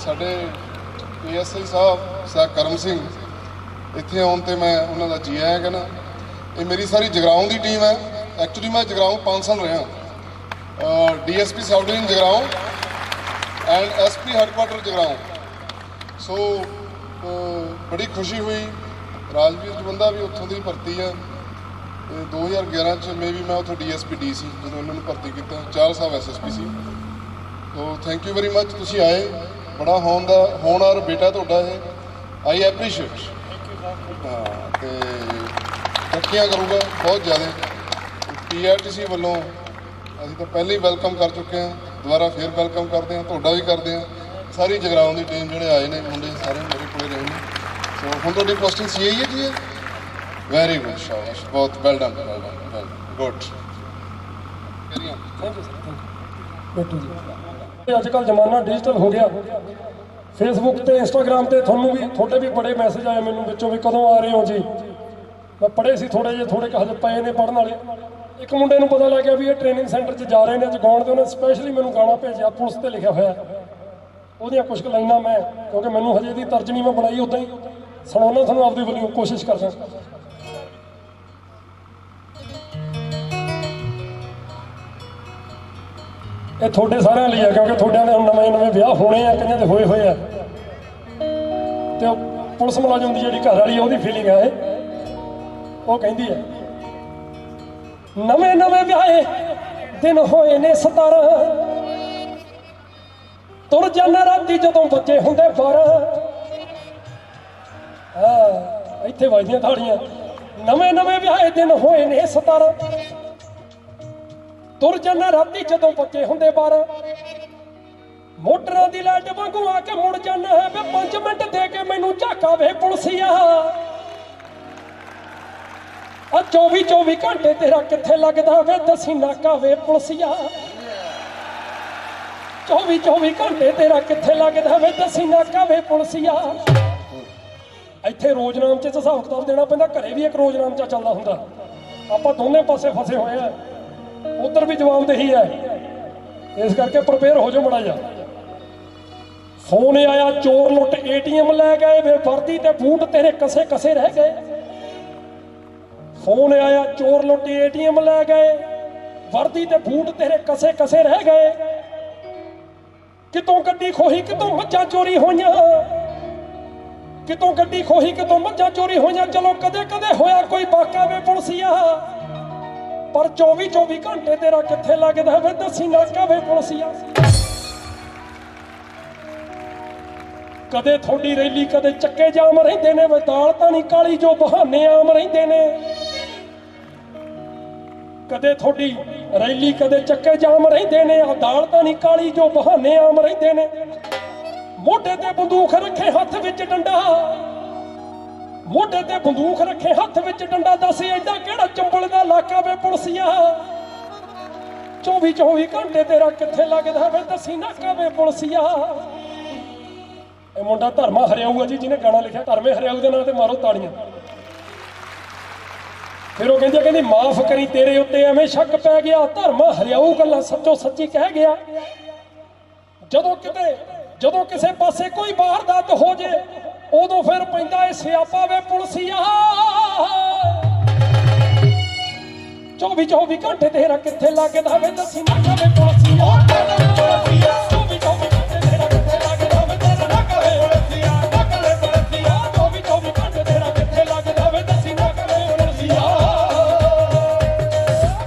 ਸਾਡੇ ਪੀਐਸਆਈ ਸਾਹਿਬ ਸਾ ਕਰਮ ਸਿੰਘ, ਇੱਥੇ ਆਉਣ ਤੇ ਮੈਂ ਉਹਨਾਂ ਦਾ ਜੀ ਆਇਆ ਕਹਿੰਦਾ, ਇਹ ਮੇਰੀ ਸਾਰੀ ਜਗਰਾਉਂ ਦੀ ਟੀਮ ਹੈ। ਐਕਚੁਅਲੀ ਮੈਂ ਜਗਰਾਉਂ 5 ਸਾਲ ਰਿਹਾ। DSP south division Jagraon and SP headquarter Jagraon. So ਬੜੀ ਖੁਸ਼ੀ ਹੋਈ। ਰਾਜਵੀਰ ਜਵੰਦਾ ਵੀ ਉੱਥੋਂ ਦੀ ਭਰਤੀ ਹੈ। ਤੇ 2011 ਚ ਮੇਬੀ ਮੈਂ ਉੱਥੋਂ ਡੀਐਸਪੀ ਡੀ ਸੀ, ਜਦੋਂ ਉਹਨਾਂ ਨੂੰ ਭਰਤੀ ਕੀਤਾ। ਚਾਰ ਸਾਹਿਬ SSP C. So thank you very much ਤੁਸੀਂ ਆਏ। ਬੜਾ ਹੋਣ ਦਾ ਹੋਣਹਾਰ ਬੇਟਾ ਤੁਹਾਡਾ ਇਹ। ਆਈ ਐਪਰੀਸ਼ੀਏਟ ਹਾਂ ਤੇ ਤਰੱਕੀਆਂ ਕਰੂਗਾ ਬਹੁਤ ਜ਼ਿਆਦਾ। ਪੀਆਰਟੀਸੀ ਵੱਲੋਂ ਅਸੀਂ ਤਾਂ ਪਹਿਲਾਂ ਹੀ ਵੈਲਕਮ ਕਰ ਚੁੱਕੇ ਹਾਂ। ਦੁਬਾਰਾ ਫੇਰ ਵੈਲਕਮ ਕਰਦੇ ਹਾਂ ਤੁਹਾਡਾ ਵੀ ਕਰਦੇ ਹਾਂ। ਸਾਰੀ ਜਗਰਾਉਂ ਦੀ ਟੀਮ ਜਿਹੜੇ ਆਏ ਨੇ ਮੁੰਡੇ ਸਾਰੇ ਮੇਰੇ ਕੋਲੇ ਰਹੇ ਨੇ। ਸੋ ਹੁਣ ਤੁਹਾਡੀ ਪੋਸਟਿੰਗ ਸੀ ਹੈ ਜੀ ਵੈਰੀ ਗੁੱਡ ਸ਼ਾਬਾਸ਼। ਬਹੁਤ well done well done good carry on thank you sir ਬੈਠੋ ਜੀ ਅੱਜ ਕੱਲ ਜ਼ਮਾਨਾ ਡਿਜੀਟਲ ਹੋ ਗਿਆ। ਫੇਸਬੁੱਕ ਤੇ ਇੰਸਟਾਗ੍ਰam ਤੇ ਤੁਹਾਨੂੰ ਵੀ, ਤੁਹਾਡੇ ਵੀ ਬੜੇ ਮੈਸੇਜ ਆਏ ਮੈਨੂੰ ਵਿੱਚੋਂ ਵੀ ਕਦੋਂ ਆ ਰਹੇ ਹੋ ਜੀ? ਮੈਂ ਪੜ੍ਹੇ ਸੀ ਥੋੜੇ ਜਿਹੇ ਥੋੜੇ ਹਜੇ ਪਏ ਨੇ ਪੜਨ ਵਾਲੇ। ਇੱਕ ਮੁੰਡੇ ਨੂੰ ਪਤਾ ਲੱਗ ਗਿਆ ਵੀ ਇਹ ਟ੍ਰੇਨਿੰਗ ਸੈਂਟਰ 'ਚ ਜਾ ਰਹੇ ਨੇ, ਅੱਜ ਗਾਉਣ ਤੇ ਉਹਨੇ ਸਪੈਸ਼ਲੀ ਮੈਨੂੰ ਗਾਣਾ ਭੇਜਿਆ, ਪੁਲਿਸ ਤੇ ਲਿਖਿਆ ਹੋਇਆ। ਉਹਦੀਆਂ ਕੁਝ ਕੁ ਲਾਈਨਾਂ ਮੈਂ, ਕਿਉਂਕਿ ਮੈਨੂੰ ਹਜੇ ਦੀ ਤਰਜਨੀ ਮੈਂ ਬਣਾਈ ਉਦਾਂ ਹੀ। ਸੁਣਾਉਣਾ ਤੁਹਾਨੂੰ ਆਪਦੀ ਵੱਲੋਂ, ਕੋਸ਼ਿਸ਼ ਕਰਦਾ। ਇਹ ਤੁਹਾਡੇ ਸਾਰਿਆਂ ਲਈ ਹੈ ਕਿਉਂਕਿ ਤੁਹਾਡਿਆਂ ਦੇ ਹੁਣ ਨਵੇਂ ਨਵੇਂ ਵਿਆਹ ਹੋਣੇ ਆ, ਕਈਆਂ ਦੇ ਹੋਏ ਹੋਏ ਆ। ਤੇ ਉਹ ਪੁਲਿਸ ਮੁਲਾਜ਼ਮ ਦੀ ਜਿਹੜੀ ਘਰ ਵਾਲੀ ਉਹਦੀ ਫੀਲਿੰਗ ਆ ਇਹ। ਉਹ ਕਹਿੰਦੀ ਹੈ ਨਵੇਂ ਨਵੇਂ ਵਿਆਹੇ, ਦਿਨ ਹੋਏ ਨੇ 17 ਤੁਰ ਜਾਂਦਾ ਰਾਤੀ ਜਦੋਂ ਬੱਚੇ ਹੁੰਦੇ 12 ਹਾਂ, ਇੱਥੇ ਵੱਜਦੀਆਂ ਥਾੜੀਆਂ ਨਵੇਂ ਨਵੇਂ ਵਿਆਹੇ ਦਿਨ ਹੋਏ ਨੇ 17 ਤੁਰ ਜਾਣਾ ਰਾਤੀ ਜਦੋਂ ਬੱਚੇ ਹੁੰਦੇ 12 ਮੋਟਰਾਂ ਦੀ ਲਾਈਟ ਵਾਂਗੂ ਆ ਕੇ ਮੁੜ ਜਾਣਾ ਹੈ। ਵੇ 5 ਮਿੰਟ ਦੇ ਕੇ ਮੈਨੂੰ ਝਾਕਾ ਵੇ ਪੁਲਸੀਆ। ਆ 24 24 ਘੰਟੇ ਤੇਰਾ ਕਿੱਥੇ ਲੱਗਦਾ ਵੇ? ਦਸੀ ਨਾਕਾ ਵੇ ਪੁਲਸੀਆ। 24 24 ਘੰਟੇ ਤੇਰਾ ਕਿੱਥੇ ਲੱਗਦਾ ਵੇ? ਦਸੀ ਨਾਕਾ ਵੇ ਪੁਲਸੀਆ। ਇੱਥੇ ਰੋਜ਼ਨਾਮਚੇ ਚ ਹਿਸਾਬ ਕਿਤਾਬ ਦੇਣਾ ਪੈਂਦਾ। ਘਰੇ ਵੀ ਇੱਕ ਰੋਜ਼ਨਾਮਚਾ ਚੱਲਦਾ ਹੁੰਦਾ। ਆਪਾਂ ਦੋਨੇ ਪਾਸੇ ਫਸੇ ਹੋਏ ਆ। ਉਧਰ ਵੀ ਜਵਾਬਦੇਹੀ ਹੈ। ਇਸ ਕਰਕੇ ਪ੍ਰਪੇਅਰ ਹੋ ਜਾਓ ਮੜਾ ਜਾ ਫੋਨ ਆਇਆ, ਚੋਰ ਲੁੱਟ, ਏਟੀਐਮ ਲੈ ਗਏ ਵੇ ਵਰਦੀ ਤੇ ਬੂਟ ਤੇਰੇ ਕਸੇ ਕਸੇ ਰਹਿ ਗਏ। ਫੋਨ ਆਇਆ, ਚੋਰ ਲੁੱਟ, ਏਟੀਐਮ ਲੈ ਗਏ ਵਰਦੀ ਤੇ ਬੂਟ ਤੇਰੇ ਕਸੇ ਕਸੇ ਰਹਿ ਗਏ। ਕਿਤੋਂ ਗੱਡੀ ਖੋਹੀ, ਕਿਤੋਂ ਮੱਝਾਂ ਚੋਰੀ ਹੋਈਆਂ। ਕਿਤੋਂ ਗੱਡੀ ਖੋਹੀ, ਕਿਤੋਂ ਮੱਝਾਂ ਚੋਰੀ ਹੋਈਆਂ। ਚਲੋ ਕਦੇ ਕਦੇ ਹੋਇਆ ਕੋਈ ਵਾਕਾ ਵੇ ਪੁਲਸੀਆ। ਪਰ 24 24 ਘੰਟੇ ਤੇਰਾ ਕਿੱਥੇ ਲੱਗਦਾ ਵੇ ਦੱਸੀ ਨਾ ਕਵੇ ਪੁਲਸੀਆ ਕਦੇ ਤੁਹਾਡੀ ਰੈਲੀ, ਕਦੇ ਚੱਕੇ ਜਾਮ ਰਹਿੰਦੇ ਨੇ, ਵੇ ਦਾਲ ਤਾਂ ਨਹੀਂ ਕਾਲੀ ਜੋ ਬਹਾਨੇ ਆਮ ਰਹਿੰਦੇ ਨੇ। ਕਦੇ ਤੁਹਾਡੀ ਰੈਲੀ, ਕਦੇ ਚੱਕੇ ਜਾਮ ਰਹਿੰਦੇ ਨੇ ਆ ਦਾਲ ਤਾਂ ਨਹੀਂ ਕਾਲੀ ਜੋ ਬਹਾਨੇ ਆਮ ਰਹਿੰਦੇ ਨੇ। ਮੋਢੇ ਤੇ ਬੰਦੂਕ ਰੱਖੇ ਹੱਥ ਵਿੱਚ ਡੰਡਾ। ਮੋਢੇ ਤੇ ਬੰਦੂਕ ਰੱਖੇ ਹੱਥ ਵਿੱਚ ਡੰਡਾ, ਦੱਸ ਐਡਾ ਕਿਹੜਾ ਚੰਬਲ ਦਾ ਵੇ ਪੁਲਸੀਆ? 24 24 ਘੰਟੇ ਤੇਰਾ ਕਿੱਥੇ ਲੱਗਦਾ ਵੇ? ਦੱਸੀ ਨਾ ਕਵੇ ਪੁਲਸੀਆ? ਇਹ ਮੁੰਡਾ ਧਰਮਾ ਹਰਿਆਊ ਜੀ, ਜਿਹਨੇ ਗਾਣਾ ਲਿਖਿਆ, ਧਰਮੇ ਹਰਿਆਊ ਦੇ ਨਾਂ ਤੇ ਮਾਰੋ ਤਾੜੀਆਂ। ਫਿਰ ਉਹ ਕਹਿੰਦੀ ਕਹਿੰਦੀ, ਮਾਫ ਕਰੀ ਤੇਰੇ ਉੱਤੇ, ਐਵੇਂ ਸ਼ੱਕ ਪੈ ਗਿਆ, ਧਰਮਾ ਹਰਿਆਊ ਗੱਲਾਂ ਸੱਚੋ ਸੱਚੀ ਕਹਿ ਗਿਆ। ਜਦੋਂ ਕਿਤੇ, ਜਦੋਂ ਕਿਸੇ ਪਾਸੇ ਕੋਈ ਵਾਰਦਾਤ ਹੋ ਜੇ, ਉਦੋਂ ਫਿਰ ਪੈਂਦਾ ਏ ਸਿਆਪਾ ਵੇ ਪੁਲਸੀਆ। 24 24 ਘੰਟੇ ਤੇਰਾ ਕਿੱਥੇ ਲੱਗਦਾ ਵੇ ਦੱਸੀ ਨਾ ਕਵੇਂ